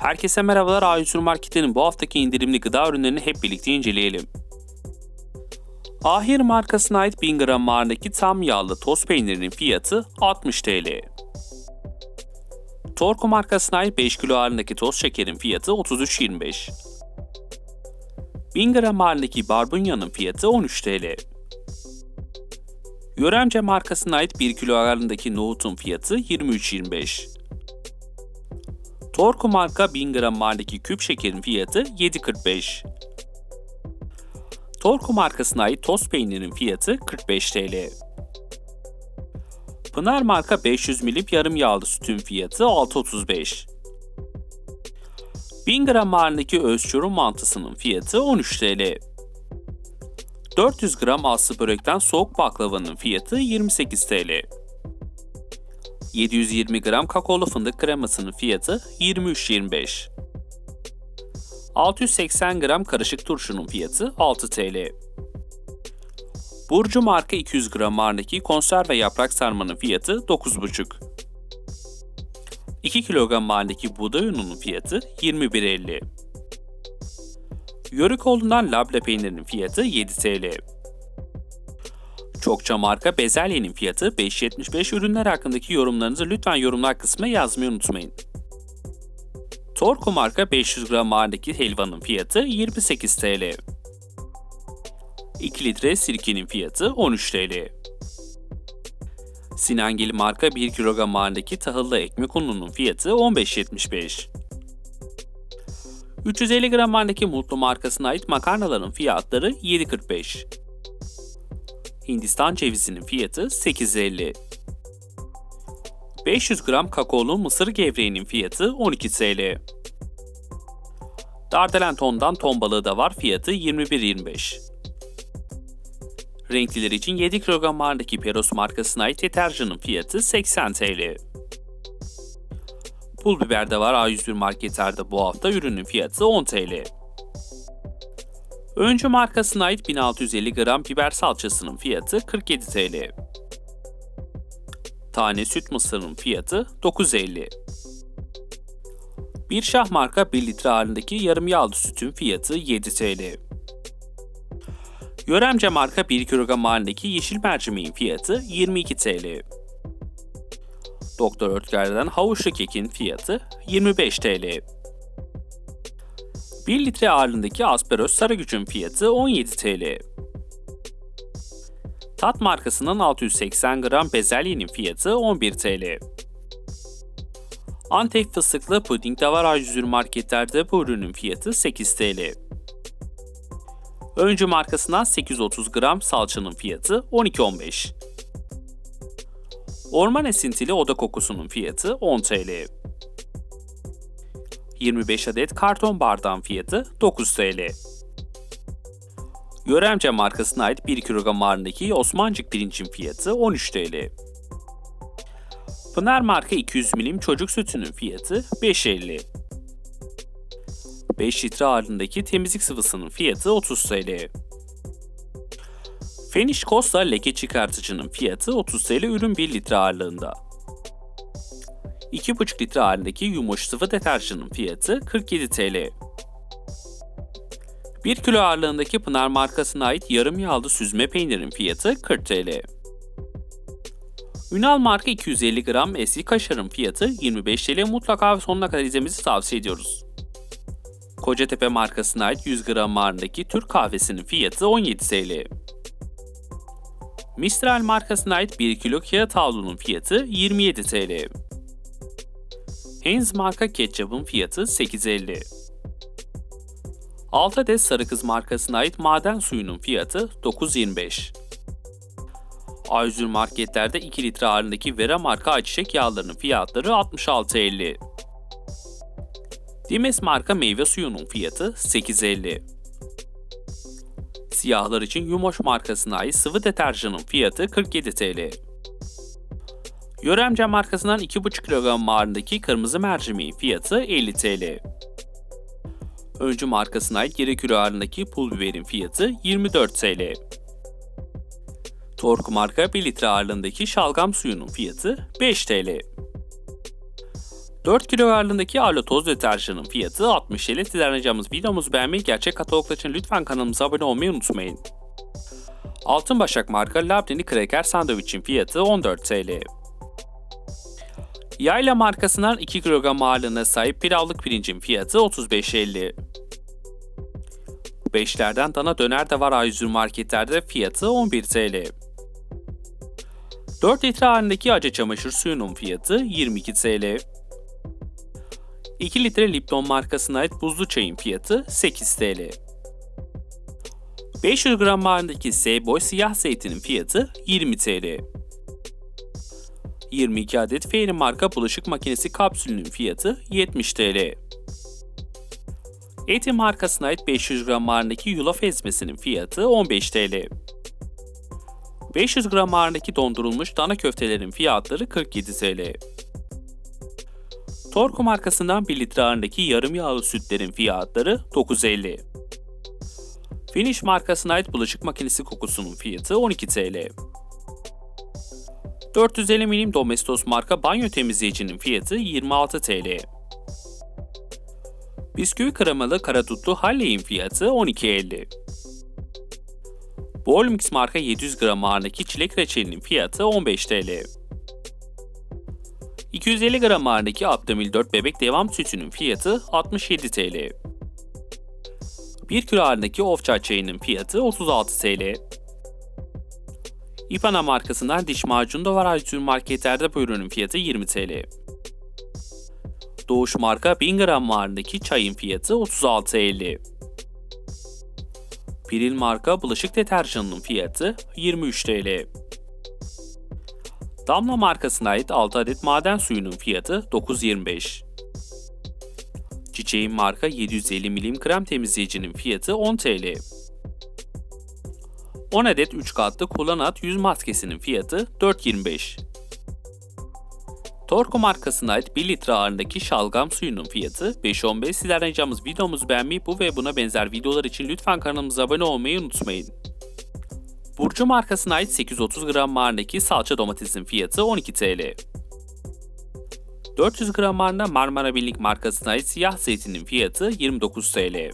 Herkese merhabalar A100 Market'in bu haftaki indirimli gıda ürünlerini hep birlikte inceleyelim. Ahir markasına ait 1000 gram ağırlığındaki tam yağlı toz peynirinin fiyatı 60 TL. Torku markasına ait 5 kilo ağırlığındaki toz şekerin fiyatı 33.25. 1000 gram ağırlığındaki barbunyanın fiyatı 13 TL. Yöremce markasına ait 1 kilo ağırlığındaki nohutun fiyatı 23.25. Torku marka 1000 gram maldeki küp şekerin fiyatı 7.45. Torku markasına ait toz peynirin fiyatı 45 TL. Pınar marka 500 milim yarım yağlı sütün fiyatı 6.35. 1000 gram ağırlığındaki özçurum mantısının fiyatı 13 TL. 400 gram aslı börekten soğuk baklavanın fiyatı 28 TL. 720 gram kakaolu fındık kremasının fiyatı 23.25. 680 gram karışık turşunun fiyatı 6 TL. Burcu marka 200 gram ağırlığındaki konserve yaprak sarmanın fiyatı 9,5. 2 kilogram ağırlığındaki buğday ununun fiyatı 21.50. Yörükoğlu'ndan labne peynirinin fiyatı 7 TL. Çokça marka bezelyenin fiyatı 5.75 ürünler hakkındaki yorumlarınızı lütfen yorumlar kısmına yazmayı unutmayın. Torku marka 500 gram ağırlığındaki helvanın fiyatı 28 TL. 2 litre sirkenin fiyatı 13 TL. Sinangil marka 1 kilogram ağırlığındaki tahıllı ekmek ununun fiyatı 15.75. 350 gram ağırlığındaki Mutlu markasına ait makarnaların fiyatları 7.45. Hindistan cevizinin fiyatı 8.50. 500 gram kakaolu mısır gevreğinin fiyatı 12 TL. Dardelen tondan ton balığı da var fiyatı 21.25. Renkliler için 7 kilogram ağırlığındaki Peros markasına ait deterjanın fiyatı 80 TL. Pul biber de var A101 marketlerde bu hafta ürünün fiyatı 10 TL. Öncü markasına ait 1650 gram biber salçasının fiyatı 47 TL. Tane süt mısırının fiyatı 9.50. Bir şah marka 1 litre ağırlığındaki yarım yağlı sütün fiyatı 7 TL. Yöremce marka 1 kilogram ağırlığındaki yeşil mercimeğin fiyatı 22 TL. Doktor Ötker'den havuçlu kekin fiyatı 25 TL. 1 litre ağırlığındaki Asperos Sarıgüç'ün fiyatı 17 TL. Tat markasının 680 gram bezelyenin fiyatı 11 TL. Antep fıstıklı puding de var A101 marketlerde bu ürünün fiyatı 8 TL. Öncü markasından 830 gram salçanın fiyatı 12.15. Orman esintili oda kokusunun fiyatı 10 TL. 25 adet karton bardağın fiyatı 9 TL. Yöremce markasına ait 1 kilogram ağırlığındaki Osmancık pirincin fiyatı 13 TL. Pınar marka 200 milim çocuk sütünün fiyatı 5.50. 5 litre ağırlığındaki temizlik sıvısının fiyatı 30 TL. Finish Costa leke çıkartıcının fiyatı 30 TL ürün 1 litre ağırlığında. 2,5 litre halindeki yumuş sıvı deterjanın fiyatı 47 TL. 1 kilo ağırlığındaki Pınar markasına ait yarım yağlı süzme peynirin fiyatı 40 TL. Ünal marka 250 gram eski kaşarın fiyatı 25 TL mutlaka sonuna kadar izlemenizi tavsiye ediyoruz. Kocatepe markasına ait 100 gram ağırlığındaki Türk kahvesinin fiyatı 17 TL. Mistral markasına ait 1 kilo kağıt havlunun fiyatı 27 TL. Heinz marka ketçapın fiyatı 8.50. 6 adet Sarı Kız markasına ait maden suyunun fiyatı 9.25. A101 marketlerde 2 litre ağırlığındaki Vera marka ayçiçek yağlarının fiyatları 66.50. Dimes marka meyve suyunun fiyatı 8.50. Siyahlar için Yumoş markasına ait sıvı deterjanın fiyatı 47 TL. Yöremce markasından 2,5 kilogram ağırlığındaki kırmızı mercimeğin fiyatı 50 TL. Öncü markasına ait yarı kilo ağırlığındaki pul biberin fiyatı 24 TL. Tork marka 1 litre ağırlığındaki şalgam suyunun fiyatı 5 TL. 4 kilo ağırlığındaki Arlo toz deterjanın fiyatı 60 TL. Ricamız videomuzu beğenmeyi, gerçek kataloglar için lütfen kanalımıza abone olmayı unutmayın. Altın Başak marka Labneli Kraker sandviçin fiyatı 14 TL. Yayla markasından 2 kilogram ağırlığına sahip pilavlık pirincin fiyatı 35.50. Beşlerden dana döner de var A101 marketlerde fiyatı 11 TL. 4 litre halindeki acı çamaşır suyunun fiyatı 22 TL. 2 litre Lipton markasına ait buzlu çayın fiyatı 8 TL. 500 gram halindeki Seyboy siyah zeytinin fiyatı 20 TL. 22 adet Fairy marka bulaşık makinesi kapsülünün fiyatı 70 TL. Eti markasına ait 500 gram ağırlığındaki yulaf ezmesinin fiyatı 15 TL. 500 gram ağırlığındaki dondurulmuş dana köftelerin fiyatları 47 TL. Torku markasından 1 litre ağırlığındaki yarım yağlı sütlerin fiyatları 9.50. Finish markasına ait bulaşık makinesi kokusunun fiyatı 12 TL. 450 milim Domestos marka banyo temizleyicinin fiyatı 26 TL. Bisküvi kremalı karadutlu Halley'in fiyatı 12.50. Bolmix marka 700 gram ağırlığındaki çilek reçelinin fiyatı 15 TL. 250 gram ağırlığındaki Abdamil 4 bebek devam sütünün fiyatı 67 TL. 1 kilo ağırlığındaki Ofça çayının fiyatı 36 TL. İpana markasından diş macunu da var A101 marketlerde bu ürünün fiyatı 20 TL. Doğuş marka 1000 gram ağırlığındaki çayın fiyatı 36.50. Piril marka bulaşık deterjanının fiyatı 23 TL. Damla markasına ait 6 adet maden suyunun fiyatı 9.25. Çiçeğin marka 750 milim krem temizleyicinin fiyatı 10 TL. 10 adet 3 katlı kullanat yüz maskesinin fiyatı 4.25. Torku markasına ait 1 litre ağırlığındaki şalgam suyunun fiyatı 5.15. Sizlerden ricamız videomuzu beğenmeyi bu ve buna benzer videolar için lütfen kanalımıza abone olmayı unutmayın. Burcu markasına ait 830 gram ağırlığındaki salça domatesin fiyatı 12 TL. 400 gram ağırlığında Marmara Birlik markasına ait siyah zeytinin fiyatı 29 TL.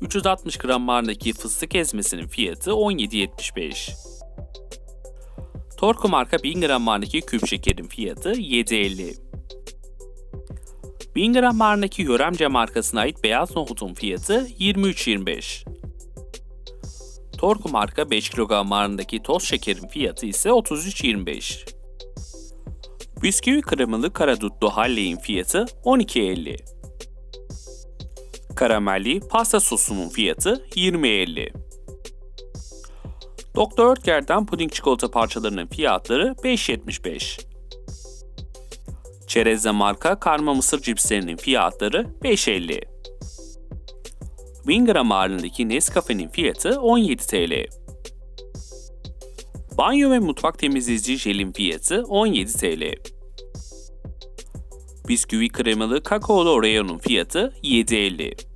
360 gram ağırlığındaki fıstık ezmesinin fiyatı 17.75. Torku marka 1000 gram ağırlığındaki küp şekerin fiyatı 7.50. 1000 gram ağırlığındaki Yöremce markasına ait beyaz nohutun fiyatı 23.25. Torku marka 5 kilogram ağırlığındaki toz şekerin fiyatı ise 33.25. Bisküvi kremalı karadutlu Halley'in fiyatı 12.50. Karamelli pasta sosunun fiyatı 20.50. Doktor Oetker'den puding çikolata parçalarının fiyatları 5.75. Çerezle marka karma mısır cipslerinin fiyatları 5.50. 1000 gram ağırlığındaki Nescafe'nin fiyatı 17 TL. Banyo ve mutfak temizleyici jelin fiyatı 17 TL. Bisküvi kremalı kakaolu Oreo'nun fiyatı 7.50.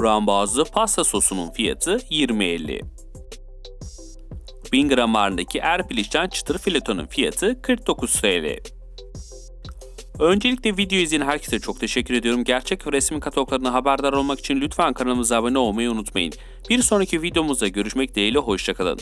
Frambuazlı pasta sosunun fiyatı 20.50. 1000 gram ağırlığındaki Erpiliş'ten çıtır filetonun fiyatı 49 TL. Öncelikle video izleyen herkese çok teşekkür ediyorum. Gerçek ve resmi kataloglarına haberdar olmak için lütfen kanalımıza abone olmayı unutmayın. Bir sonraki videomuzda görüşmek dileğiyle hoşçakalın.